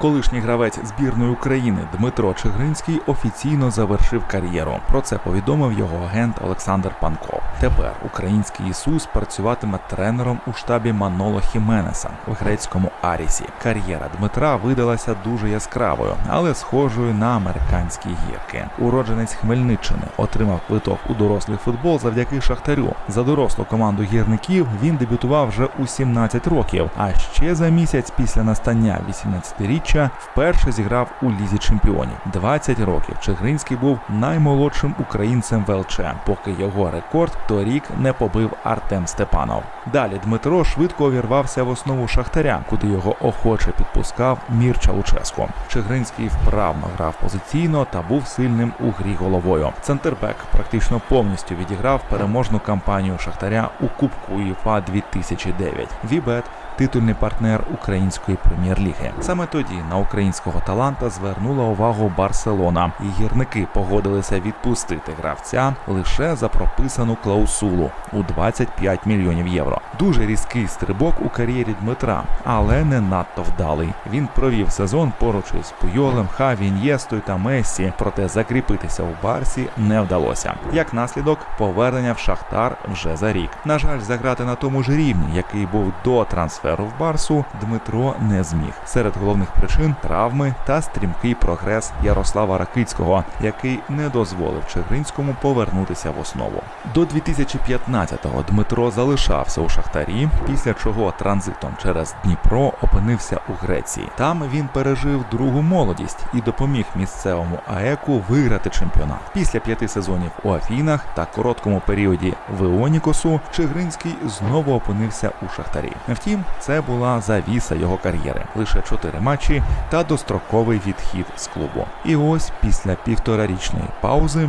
Колишній гравець збірної України Дмитро Чигринський офіційно завершив кар'єру. Про це повідомив його агент Олександр Панков. Тепер український Ісус працюватиме тренером у штабі Маноло Хіменеса в грецькому Арісі. Кар'єра Дмитра видалася дуже яскравою, але схожою на американські гірки. Уродженець Хмельниччини отримав квиток у дорослий футбол завдяки Шахтарю. За дорослу команду гірників він дебютував вже у 17 років. А ще за місяць після настання 18-річчя вперше зіграв у лізі чемпіонів. 20 років Чигринський був наймолодшим українцем в ЛЧ, поки його рекорд торік не побив Артем Степанов. Далі Дмитро швидко увірвався в основу Шахтаря, куди його охоче підпускав Мірча Луческо. Чигринський вправно грав позиційно та був сильним у грі головою. Центрбек практично повністю відіграв переможну кампанію Шахтаря у Кубку УЄФА 2009. Вібет титульний партнер української прем'єр-ліги. Саме тоді на українського таланта звернула увагу Барселона, і гірники погодилися відпустити гравця лише за прописану клаусулу у 25 мільйонів євро. Дуже різкий стрибок у кар'єрі Дмитра, але не надто вдалий. Він провів сезон поруч із Пуйолем, Хаві, Ін'єстою та Мессі, проте закріпитися у Барсі не вдалося. Як наслідок, повернення в Шахтар вже за рік. На жаль, заграти на тому ж рівні, який був до трансферу в Барсу, Дмитро не зміг. Серед головних причин травми та стрімкий прогрес Ярослава Ракицького, який не дозволив Чигринському повернутися в основу. До 2015-го Дмитро залишався у Шахтарі, після чого транзитом через Дніпро опинився у Греції. Там він пережив другу молодість і допоміг місцевому АЕКу виграти чемпіонат. Після п'яти сезонів у Афінах та короткому періоді в Іонікосу Чигринський знову опинився у Шахтарі. Втім, це була завіса його кар'єри. Лише чотири матчі та достроковий відхід з клубу. І ось після півторарічної паузи